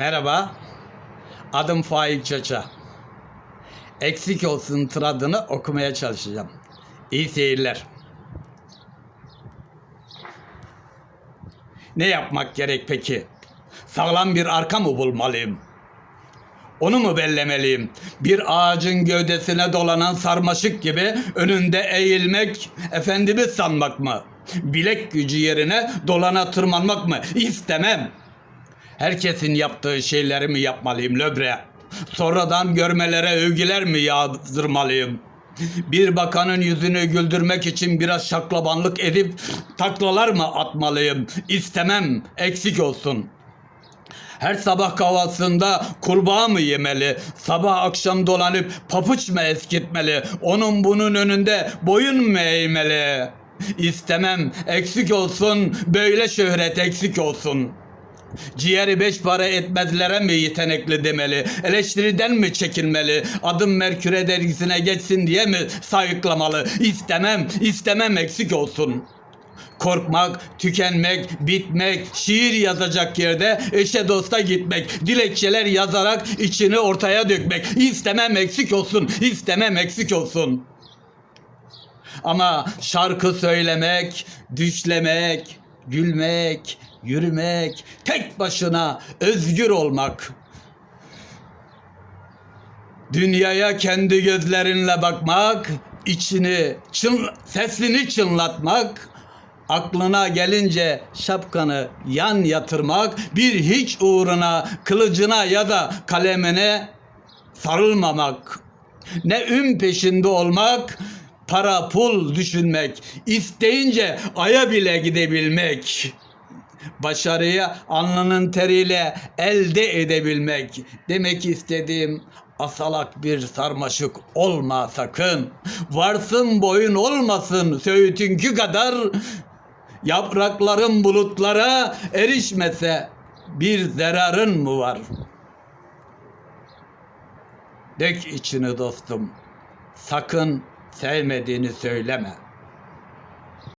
Merhaba. Adım Faik Çaça. Eksik olsun tıradını okumaya çalışacağım. İyi seyirler. Ne yapmak gerek peki? Sağlam bir arka mı bulmalıyım? Onu mu bellemeliyim? Bir ağacın gövdesine dolanan sarmaşık gibi önünde eğilmek, efendimi sanmak mı? Bilek gücü yerine dolana tırmanmak mı? İstemem. Herkesin yaptığı şeyleri mi yapmalıyım löbre? Sonradan görmelere övgüler mi yağdırmalıyım? Bir bakanın yüzünü güldürmek için biraz şaklabanlık edip taklalar mı atmalıyım? İstemem, eksik olsun. Her sabah kahvaltısında kurbağa mı yemeli? Sabah akşam dolanıp papuç mu eskitmeli? Onun bunun önünde boyun mu eğmeli? İstemem, eksik olsun, böyle şöhret eksik olsun. Ciğeri beş para etmezlere mi yetenekli demeli? Eleştiriden mi çekinmeli? Adım Merküre dergisine geçsin diye mi sayıklamalı? İstemem, istemem eksik olsun. Korkmak, tükenmek, bitmek, şiir yazacak yerde eşe dosta gitmek, dilekçeler yazarak içini ortaya dökmek. İstemem eksik olsun, istemem eksik olsun. Ama şarkı söylemek, düşlemek, gülmek, yürümek, tek başına özgür olmak. Dünyaya kendi gözlerinle bakmak, içini, çın, sesini çınlatmak, aklına gelince şapkanı yan yatırmak, bir hiç uğruna kılıcına ya da kalemine sarılmamak. Ne ün peşinde olmak, para pul düşünmek, isteyince aya bile gidebilmek. Başarıyı alnının teriyle elde edebilmek. Demek istediğim asalak bir sarmaşık olma sakın. Varsın boyun olmasın söğütünkü kadar. Yaprakların bulutlara erişmese bir zararın mı var? Dök içini dostum. Sakın sevmediğini söyleme.